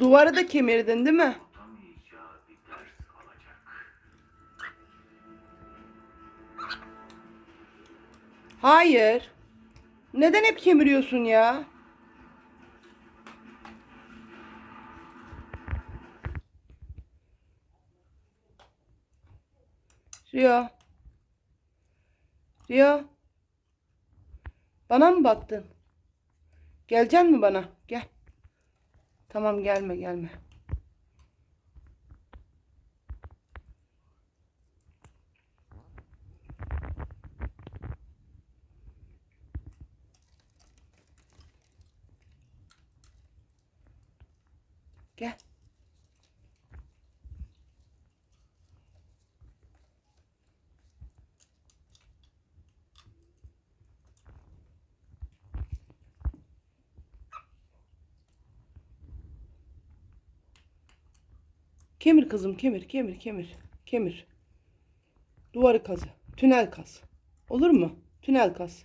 Duvarı da kemirdin değil mi? Hayır. Neden hep kemiriyorsun ya? Rio. Rio. Bana mı baktın? Geleceksin mi bana? Gel. Tamam gelme gelme. Gel. Kemir kızım kemir kemir kemir kemir. Duvarı kazı. Tünel kaz. Olur mu? Tünel kaz.